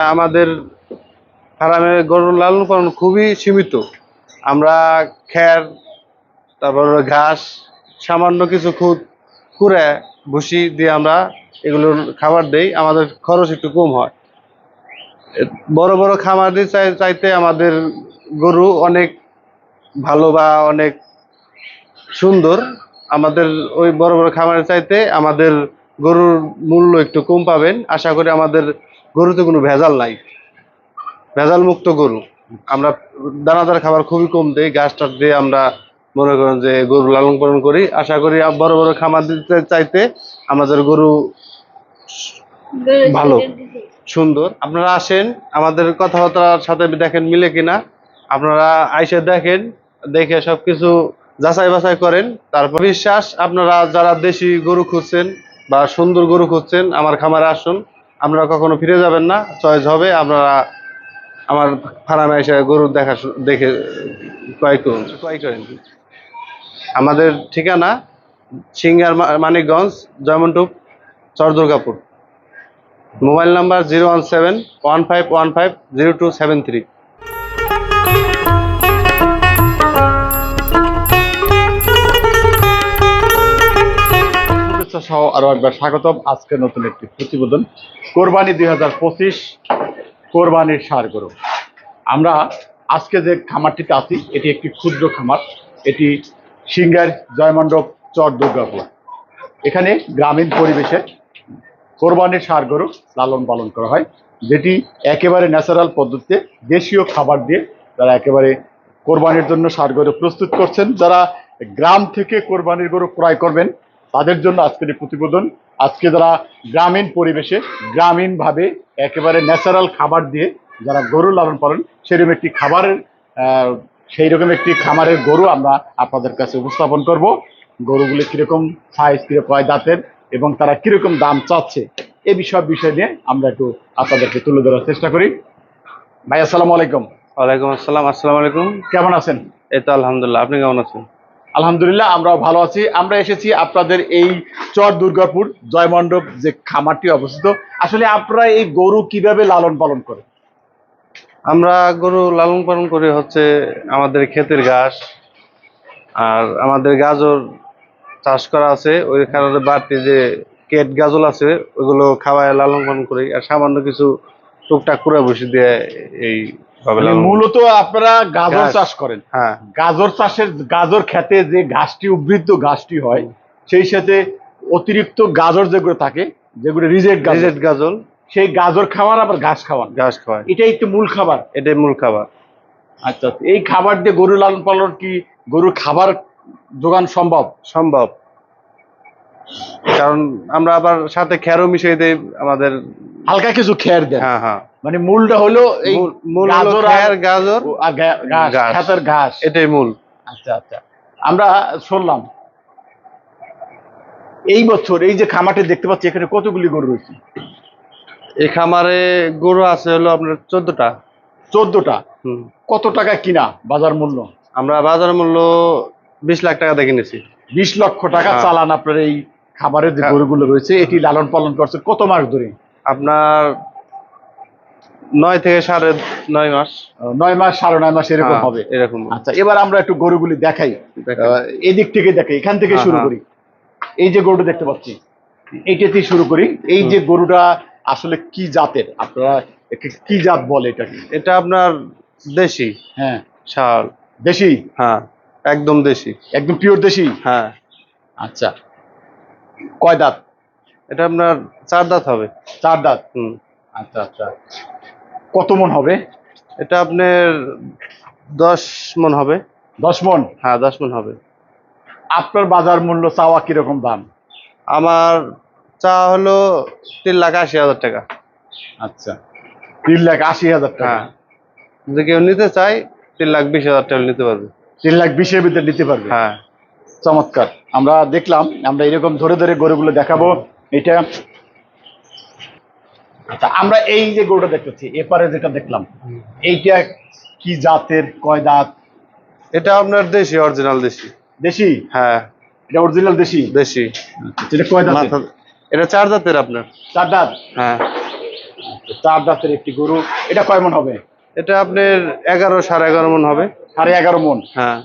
আমাদের ফার্মে গরুর লালন পালন খুবই সীমিত। আমরা খ্যার তারপর ঘাস, সামান্য কিছু খুদ, কুড়ে, ভুসি দিয়ে আমরা এগুলোর খাবার দেই। আমাদের খরচ একটু কম হয়। বড় বড় খামার দিয়ে চাই চাইতে আমাদের গরু অনেক ভালো বা অনেক সুন্দর। আমাদের ওই বড় বড় খামারের চাইতে আমাদের গরুর মূল্য একটু কম পাবেন। আশা করি আমাদের গরুতে কোনো ভেজাল নাই। ভেজাল মুক্ত গরু। আমরা দানাদার খাবার খুবই কম দিই, ঘাস টাস দিয়ে আমরা মনে করেন যে গরু লালন পালন করি। আশা করি বড় বড় খামার দিতে চাইতে আমাদের গরু ভালো, সুন্দর। আপনারা আসেন, আমাদের কথাবার্তার সাথে দেখেন মিলে কিনা। আপনারা আইসে দেখেন, দেখে সবকিছু যাচাই বাছাই করেন। তারপর বিশ্বাস, আপনারা যারা দেশি গরু খুঁজছেন বা সুন্দর গরু খুঁজছেন, আমার খামারে আসুন। আপনারা কখনো ফিরে যাবেন না চয়েস হবে আপনারা আমার ফার্মে এসে গরুর দেখা দেখে কয়েক করুন। ক্রয় করেন। আমাদের ঠিকানা Singair Manikganj Joymantop Char Durgapur mobile number zero one seven one five one five zero two seven three. শুভেচ্ছা সহ আরও একবার স্বাগতম। আজকে নতুন একটি প্রতিবেদন, কোরবানি দুই হাজার পঁচিশ কোরবানির সার গরু। আমরা আজকে যে খামারটিতে আছি, এটি একটি ক্ষুদ্র খামার। এটি সিঙ্গার জয়মণ্ডপ চর দুর্গাপুর। এখানে গ্রামীণ পরিবেশে কোরবানির সার গরু লালন পালন করা হয়, যেটি একেবারে ন্যাচারাল পদ্ধতিতে দেশীয় খাবার দিয়ে তারা একেবারে কোরবানির জন্য সার গরু প্রস্তুত করছেন। যারা গ্রাম থেকে কোরবানির গরু ক্রয় করবেন তাদের জন্য আজকের এই প্রতিবেদন। আজকে যারা গ্রামীণ পরিবেশে গ্রামীণভাবে একেবারে ন্যাচারাল খাবার দিয়ে যারা গরু লালন পালন সেরকম একটি খাবারের সেই রকম একটি খামারের গরু আমরা আপনাদের কাছে উপস্থাপন করব। গরুগুলি কীরকম সাইজ কীরকম হয় দাঁতের এবং তারা কীরকম দাম চাচ্ছে এ বিষয় বিষয় নিয়ে আমরা একটু আপনাদেরকে তুলে ধরার চেষ্টা করি। ভাই আসসালামু আলাইকুম। ওয়ালাইকুম আসসালাম আসসালামু আলাইকুম। কেমন আছেন? এই তো আলহামদুলিল্লাহ আপনি কেমন আছেন? আলহামদুলিল্লাহ, আমরাও ভালো আছি। আমরা এসেছি আপনাদের এই চর দুর্গাপুর জয়মণ্ডপ যে খামারটি অবস্থিত। আসলে আপনারা এই গরু কীভাবে লালন পালন করেন? আমরা গরু লালন পালন করি হচ্ছে আমাদের ক্ষেতের ঘাস আর আমাদের গাজর চাষ করা আছে। ওই কারণে বাড়তি যে কেট গাজল আছে ওইগুলো খাওয়ায় লালন পালন করি। আর সামান্য কিছু টুকটাক করে বসে দিয়ে এই মূলত আপনারা গাজর। চাষ করেন। হ্যাঁ। গাজর চাষের গাজর খেতে যে ঘাসটি উদ্বৃত্ত ঘাসটি হয় সেই সাথে অতিরিক্ত গাজর যেগুলো থাকে যেগুলো রিজেক্ট রিজেক্ট গাজর। সেই গাজর খাওয়ান আবার ঘাস খাওয়ান। ঘাস খাওয়ায়। এটাই একটু মূল খাবার। এটাই মূল খাবার। আচ্ছা আচ্ছা। এই খাবার দিয়ে গরু লালন পালন কি গরুর খাবার যোগান সম্ভব? সম্ভব। কারণ আমরা আবার সাথে খেরও মিশিয়ে দেই আমাদের হালকা কিছু খেয়ার দেন। হ্যাঁ হ্যাঁ। মানে মূলটা হলো এই মূল- গাজর আর- গাজর আর ঘা- ঘাস ঘাস। খেতের ঘাস। এটাই মূল। আচ্ছা আচ্ছা। আমরা শুনলাম এই বছর এই যে খামারটি দেখতে পাচ্ছি এখানে কতগুলি গরু রয়েছে? এই খামারে গরু আছে হলো আপনার চোদ্দটা। চোদ্দটা। হুম। কত টাকা কিনা বাজার মূল্য? আমরা বাজার মূল্য বিশ লাখ টাকা দিয়ে কিনেছি। বিশ লক্ষ টাকা হ্যাঁ। চালান আপনার এই খাবারের যে হ্যাঁ। গরুগুলো রয়েছে এটি লালন পালন করছে কত মাস ধরে? আপনার নয় থেকে সাড়ে নয় মাস। নয় মাস সাড়ে নয় মাস এরকম হ্যাঁ, হবে। এরকম। আচ্ছা এবার আমরা একটু গরুগুলি দেখাই। এদিক থেকে দেখাই এখান থেকে হ্যাঁ, শুরু হ্যাঁ। করি। এই যে গরুটা দেখতে পাচ্ছি এইটাতেই শুরু করি। এই যে গরুটা আসলে কি জাতের? আপনারা কি জাত বলে এটাকে এটা আপনার দেশি। হ্যাঁ। শাল। দেশি? হ্যাঁ একদম দেশি। একদম পিওর দেশি? হ্যাঁ। আচ্ছা। কয় দাঁত? এটা আপনার চার দাঁত হবে। চার দাঁত? হুম। আচ্ছা আচ্ছা। কত মন হবে? এটা আপনার দশ মন হবে। দশ মন? হ্যাঁ দশ মন হবে। আপনার বাজার মূল্য চাওয়া কীরকম দাম? আমার চা হলো তিন লাখ আশি হাজার টাকা। আচ্ছা। তিন লাখ আশি হাজার টাকা? হ্যাঁ। যদি কেউ নিতে চায় তিন লাখ বিশ হাজার টাকা নিতে পারবে। তিন লাখ বিশের ভিতরে নিতে পারবে? হ্যাঁ। চমৎকার। আমরা দেখলাম আমরা এরকম ধরে ধরে গরুগুলো দেখাবো। এটা। আচ্ছা আমরা এই যে গরুটা দেখতেছি এপারে যেটা দেখলাম এইটা কি জাতের কয় দাঁত? এটা আপনার দেশি অরিজিনাল দেশি। দেশি? হ্যাঁ। এটা অরিজিনাল দেশি? দেশি। এটা কয় দাঁত এটা চার দাঁতের আপনার। চার দাঁত? হ্যাঁ। আচ্ছা, চার দাঁতের একটি গরু। এটা কয় মন হবে? এটা আপনার এগারো সাড়ে এগারো মন হবে। সাড়ে এগারো মন। হ্যাঁ।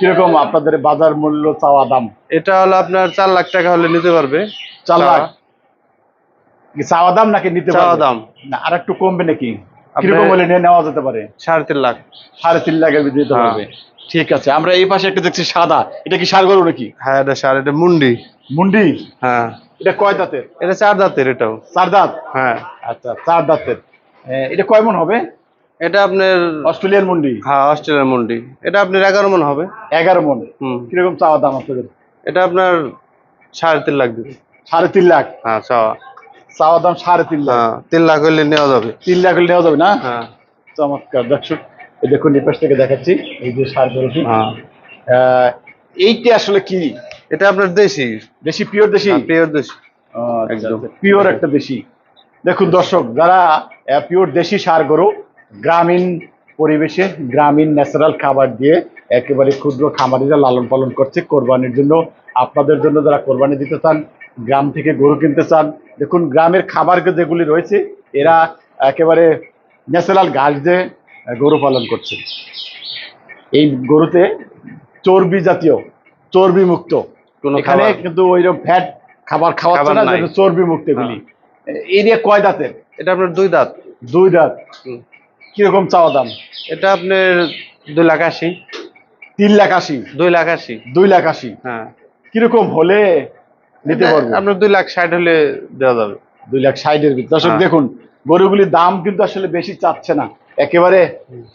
কীরকম আপনাদের বাজার মূল্য চাওয়া দাম? এটা হলো আপনার চার লাখ টাকা হলে নিতে পারবে। চার লাখ? চাওয়া। দাম নাকি নিতে চাওয়া পারবে? দাম। না আর একটু কমবে নাকি? কীরকম হলে নিয়ে নেওয়া যেতে পারে? সাড়ে তিন লাখ। সাড়ে তিন লাখের ভিতরে দিতে হ্যাঁ। পারবে ঠিক আছে আমরা এই পাশে একটা দেখছি সাদা। এটা কি সার গরু নাকি? হ্যাঁ এটা সাড়ে এটা মুন্ডি। মুন্ডি? হ্যাঁ। এটা কয় দাঁতের? এটা চার দাঁতের এটাও। চার দাঁত? হ্যাঁ। আচ্ছা চার দাঁতের। এটা কয় মন হবে? এটা আপনার অস্ট্রেলিয়ান মুন্ডি। হ্যাঁ অস্ট্রেলিয়ান মুন্ডি। এটা আপনার এগারো মন হবে। এগারো মন। হুম। কীরকম চাওয়া দাম আপনাদের? এটা আপনার সাড়ে তিন লাখ দিবে। সাড়ে তিন লাখ? হ্যাঁ চাওয়া। চাওয়া দাম সাড়ে তিন লাখ। হ্যাঁ তিন লাখ হলে নেওয়া যাবে। তিন লাখ হলে নেওয়া যাবে না? হ্যাঁ। চমৎকার। দর্শক এই দেখুন এই পাশ থেকে দেখাচ্ছি। এই যে সার গরুটি হ্যাঁ। এইটা আসলে কি? এটা আপনার দেশি। দেশি পিওর দেশি? পিওর দেশি। একদম। একদম। পিওর একটা দেশি। দেখুন দর্শক যারা পিওর দেশি সার গরু গ্রামীণ পরিবেশে গ্রামীণ ন্যাচারাল খাবার দিয়ে একেবারে ক্ষুদ্র খামারিরা লালন পালন করছে কোরবানির জন্য। আপনাদের জন্য যারা কোরবানি দিতে চান গ্রাম থেকে গরু কিনতে চান দেখুন গ্রামের খাবার যেগুলি রয়েছে এরা একেবারে ন্যাচারাল ঘাস দিয়ে গরু পালন করছে। এই গরুতে চর্বি জাতীয় চর্বি মুক্ত এখানে কিন্তু ওইরকম ফ্যাট খাবার খাওয়াচ্ছে না চর্বি মুক্ত এগুলি। এই দিয়ে কয় দাঁতের? এটা আপনার দুই দাঁত। দুই দাঁত। কীরকম চাওয়া দাম? এটা আপনার দুই লাখ আশি। তিন লাখ আশি? দুই লাখ আশি। দুই লাখ আশি? হ্যাঁ। কীরকম হলে নিতে পারব? আপনার দুই লাখ ষাট হলে দেওয়া যাবে। দুই লাখ ষাটের ভিতরে। দর্শক হ্যাঁ। দেখুন গরুগুলির দাম কিন্তু আসলে বেশি চাচ্ছে না। একেবারে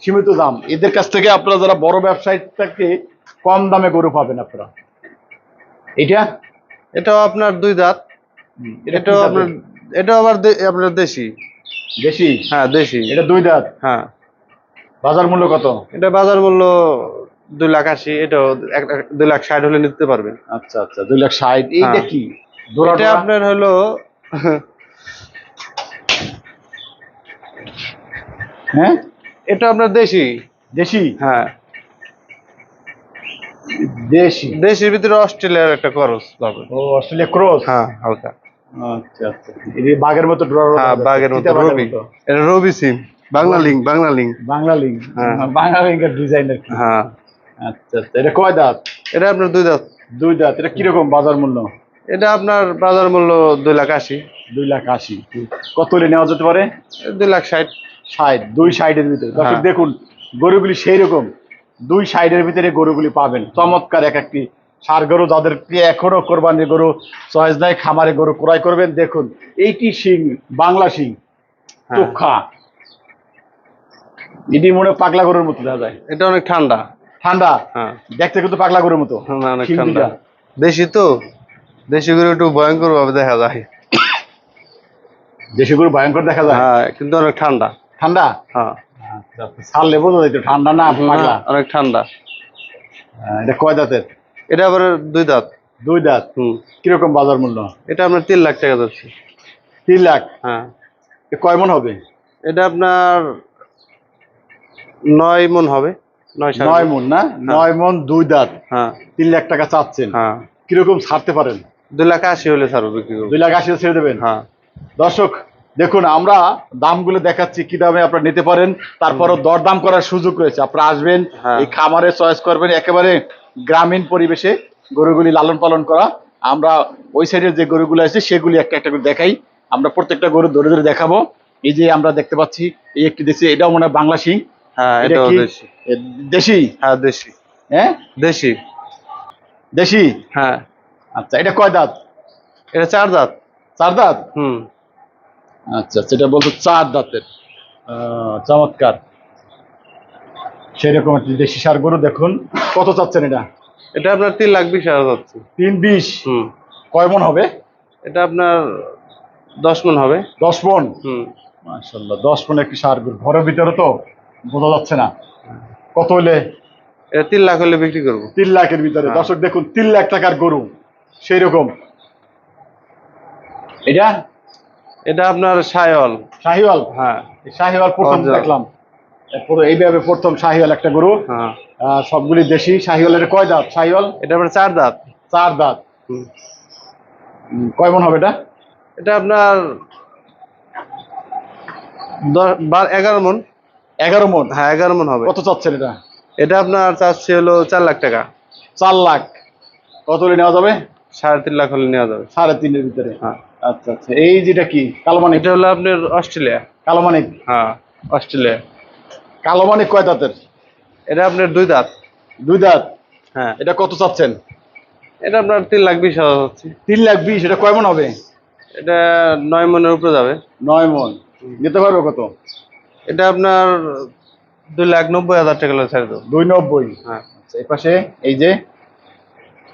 সীমিত দাম। এদের কাছ থেকে আপনারা যারা বড় ব্যবসায়ী থেকে কম দামে গরু পাবেন আপনারা। এটা এটাও আপনার দুই দাঁত। এটা এটাও আপনার এটাও আবার আপনার দেশি। বেশি হ্যাঁ দেশি। এটা দুই দাঁত? হ্যাঁ। বাজার মূল্য কত? এটা বাজার মূল্য দুই লাখ আশি এটাও দুই লাখ ষাট হলে নিতে পারবেন। আচ্ছা আচ্ছা দুই লাখ ষাট। এইটা হ্যাঁ। কি? এটা আপনার হলো হ্যাঁ? এটা আপনার দেশি। দেশি? হ্যাঁ। দেশি। দেশির ভিতরে অস্ট্রেলিয়ার একটা ক্রস পাবে ও অস্ট্রেলিয়া ক্রস? হ্যাঁ হালকা। আচ্ছা আচ্ছা। বাঘের মতো হ্যাঁ বাঘের মতো রবি। এটা Robi sim Banglalink Banglalink. Banglalink. হ্যাঁ। বাংলা লিঙ্কের ডিজাইনের হ্যাঁ। আচ্ছা আচ্ছা। এটা কয় দাঁত? এটা আপনার দুই দাঁত। দুই দাঁত। এটা কীরকম বাজার মূল্য? এটা আপনার বাজার মূল্য দুই লাখ আশি। দুই লাখ আশি। কত হলে নেওয়া যেতে পারে? দুই লাখ ষাট। ষাট দুই সাইডের ভিতরে। দর্শক হ্যাঁ। দেখুন গরুগুলি সেই রকম দুই সাইডের ভিতরে গরুগুলি পাবেন। চমৎকার এক একটি সার গরু যাদেরকে এখনও কোরবানির গরু চয়েস নাই খামারে গরু ক্রয় করবেন। দেখুন এইটি শিং বাংলা শিং হ্যাঁ। চোখা। এটি মনে পাগলা গরুর মতো দেখা যায়। এটা অনেক ঠান্ডা। ঠান্ডা? হ্যাঁ। দেখতে কিন্তু পাগলা গরুর মতো। অনেক ঠান্ডা। দেশি তো? দেশি গরু একটু ভয়ঙ্কর ভাবে দেখা যায়। দেশি গরু ভয়ঙ্কর দেখা যায়? হ্যাঁ কিন্তু অনেক ঠান্ডা। ঠান্ডা? হ্যাঁ। আচ্ছা ছাড়লে বোঝা ঠান্ডা না পাগলা। অনেক ঠান্ডা। হ্যাঁ, এটা কয় দাঁতের এটা আবার দুই দাঁত। দুই দাঁত হুম। কীরকম বাজার মূল্য? এটা আপনার তিন লাখ টাকা যাচ্ছে। তিন লাখ? হ্যাঁ। কয় মন হবে? এটা আপনার নয় মন হবে। নয় মন না? নয় মন দুই দাঁত। হ্যাঁ। তিন লাখ টাকা চাচ্ছেন। হ্যাঁ। কীরকম ছাড়তে পারেন? দুই লাখ আশি হলে ছাড়বো বিক্রি করব। দুই লাখ আশি ছেড়ে দেবেন? হ্যাঁ। দর্শক দেখুন আমরা দামগুলো দেখাচ্ছি কি দামে আপনারা নিতে পারেন। তারপরও দরদাম করার সুযোগ রয়েছে। আপনারা আসবেন হ্যাঁ। এই খামারে চয়েস করবেন একেবারে গ্রামীণ পরিবেশে গরুগুলি লালন পালন করা। আমরা ওই সাইডের যে গরুগুলো আছে সেগুলি একটা একটা করে দেখাই। আমরা প্রত্যেকটা গরু ধরে ধরে দেখাবো। এই যে আমরা দেখতে পাচ্ছি এই একটি দেশি এটাও মনে হয় বাংলা সিং হ্যাঁ এটাও দেশি। দেশি? হ্যাঁ দেশি। হ্যাঁ? দেশি। দেশি? হ্যাঁ। আচ্ছা এটা কয় দাঁত? এটা চার দাঁত। চার দাঁত? হুম। আচ্ছা সেটা বলতো চার দাঁতের। আহ, চমৎকার সেরকম একটি দেশি সার গরু দেখুন। কত চাচ্ছেন এটা? এটা আপনার তিন লাখ বিশ হাজার যাচ্ছে তিন বিশ? হুম। কয় মন হবে? এটা আপনার দশ মন হবে। দশ মন? হুম। মাশাল্লাহ দশ মন একটি সার গরু। ঘরের ভিতরে তো বোঝা যাচ্ছে না। কত হলে এটা তিন লাখ হলে বিক্রি করব। তিন লাখের ভিতরে। হ্যাঁ। দর্শক দেখুন তিন লাখ টাকার গরু। সেই রকম এটা? এটা আপনার সায়ল শাহিওয়াল? হ্যাঁ। এই শাহিওয়াল প্রথম দেখলাম। এইভাবে প্রথম শাহিওয়াল একটা গরু। হ্যাঁ। সবগুলি দেশি। শাহিওয়ালের কয় দাঁত? শাহিওয়াল? এটা আপনার চার দাঁত। চার দাঁত। কয় মন হবে এটা? এটা আপনার এগারো মন। এগারো মন? হ্যাঁ এগারো মন হবে। কত চাচ্ছেন এটা? এটা আপনার চাচ্ছি হলো চার লাখ টাকা। চার লাখ। কত হলে নেওয়া যাবে? সাড়ে তিন লাখ হলে নেওয়া যাবে। সাড়ে তিনের ভিতরে। হ্যাঁ। আচ্ছা আচ্ছা। এই যেটা কি? কালো মানিক এটা হলো আপনার অস্ট্রেলিয়া। কালো মানিক হ্যাঁ অস্ট্রেলিয়া। কালো মানিক কয় দাঁতের? এটা আপনার দুই দাঁত। দুই দাঁত? হ্যাঁ। এটা কত চাচ্ছেন? এটা আপনার তিন লাখ বিশ হাজার হচ্ছে। তিন লাখ বিশ এটা কয় মন হবে? এটা নয় মনের উপরে যাবে। নয় মন। নিতে পারবে কত? এটা আপনার দুই লাখ নব্বই হাজার টাকা ছেড়ে দেবো দুই নব্বই। হ্যাঁ। আচ্ছা এই পাশে এই যে?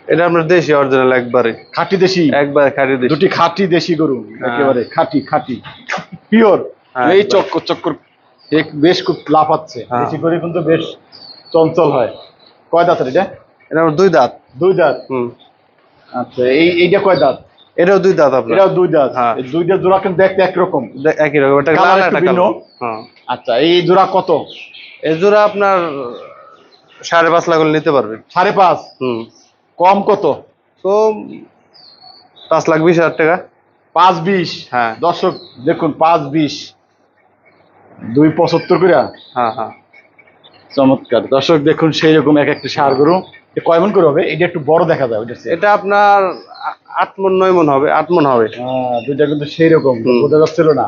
এটা আপনার দেশি অরিজিনাল একবারে। খাঁটি দেশি? একবারে খাঁটি দেশি। দুটি খাঁটি দেশি গরু হ্যাঁ। একেবারে খাঁটি খাঁটি। পিওর? হ্যাঁ, এই চক্কর চক্কর এক বেশ খুব লাফাচ্ছে হ্যাঁ। দেশি গরু কিন্তু বেশ চঞ্চল হয়। কয় দাঁতের এটা? এটা দুই দাঁত। দুই দাঁত? হুম। আচ্ছা এই এইটা কয় দাঁত? এটাও দুই দাঁত আপনার। এটাও দুই দাঁত। হ্যাঁ। এই দুই দাঁত জোড়া কিন্তু দেখতে একরকম। একই রকম। এটা কালার লাল একটা ভিন্ন। কালো হ্যাঁ। আচ্ছা এই জোড়া কত? এই জোড়া আপনার সাড়ে পাঁচ লাখ নিতে পারবে। সাড়ে পাঁচ? হুম। কম কত? তো পাঁচ লাখ বিশ হাজার টাকা। পাঁচ বিশ? হ্যাঁ। দর্শক দেখুন পাঁচ বিশ। দুই পঁচাত্তর করে হ্যাঁ হ্যাঁ। চমৎকার। দর্শক দেখুন সেই রকম এক একটা সার গরু। কয় মন করে হবে? এটা একটু বড় দেখা যায় ওইটা এটা আপনার আট মন নয় মন হবে আট মন হবে। হ্যাঁ, দুইটা কিন্তু সেই রকম বোঝা যাচ্ছিল না।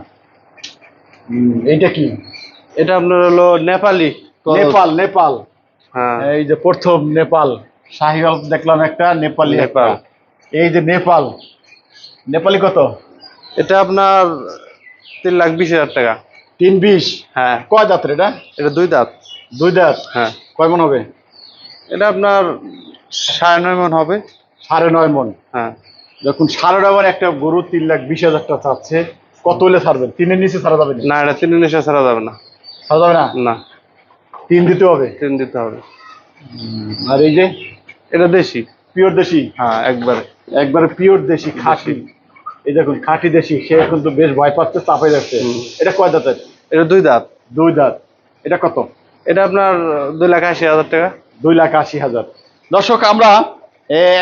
এইটা কি? এটা আপনার হলো নেপালি নেপাল নেপাল। হ্যাঁ। এই যে প্রথম নেপাল। শাহিওয়াল দেখলাম একটা নেপালি নেপাল। এই যে নেপাল। নেপালি কত? এটা আপনার তিন লাখ বিশ হাজার টাকা। তিন বিশ? হ্যাঁ। কয় দাঁতের এটা? এটা দুই দাঁত। দুই দাঁত? হ্যাঁ। কয় মন হবে? এটা আপনার সাড়ে নয় মন হবে। সাড়ে নয় মন। হ্যাঁ। দেখুন সাড়ে নয় মন একটা গরু তিন লাখ বিশ হাজার টাকা চাচ্ছে। কত হলে ছাড়বেন? তিনের নিচে ছাড়া যাবে না? এটা তিন নেশা ছাড়া যাবে না। ছাড়া যাবে না? না। তিন দিতে হবে? তিন দিতে হবে। আর এই যে? এটা দেশি। পিওর দেশি? হ্যাঁ একবারে। একবারে পিওর দেশি খাঁটি এই দেখুন খাঁটি দেশি সে কিন্তু বেশ ভয় পাচ্ছে চাপাই যাচ্ছে। এটা কয় দাঁতের? এটা দুই দাঁত। দুই দাঁত। এটা কত? এটা আপনার দুই লাখ আশি হাজার টাকা। দুই লাখ আশি হাজার। দর্শক আমরা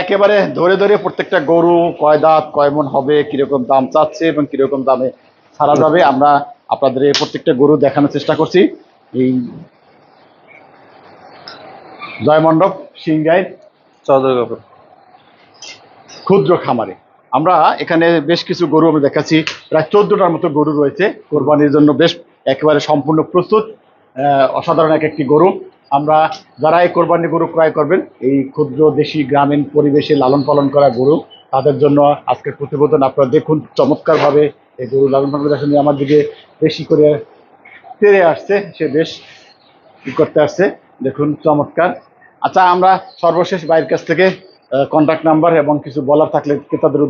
একেবারে ধরে ধরে প্রত্যেকটা গরু কয় দাঁত কয় মন হবে কীরকম দাম চাচ্ছে এবং কীরকম দামে ছাড়া যাবে আমরা আপনাদের প্রত্যেকটা গরু দেখানোর চেষ্টা করছি। এই জয়মণ্ডপ সিংগাইর চৌধুরী ক্ষুদ্র খামারে। আমরা এখানে বেশ কিছু গরু আমরা দেখাচ্ছি। প্রায় চোদ্দটার মতো গরু রয়েছে। কোরবানির জন্য বেশ একেবারে সম্পূর্ণ প্রস্তুত অসাধারণ এক একটি গরু। আমরা যারা এই কোরবানি গরু ক্রয় করবেন, এই ক্ষুদ্র দেশি গ্রামীণ পরিবেশে লালন পালন করা গরু, তাদের জন্য আজকের প্রতিবেদন আপনারা দেখুন চমৎকারভাবে এই গরু লালন পালন করে আমার দিকে বেশি করে তেড়ে আসছে, সে বেশ করতে আসছে, দেখুন চমৎকার। আচ্ছা আমরা সর্বশেষ বাইরের কাছ থেকে কন্ট্যাক্ট নাম্বার এবং কিছু বলার থাকলে ক্রেতাদের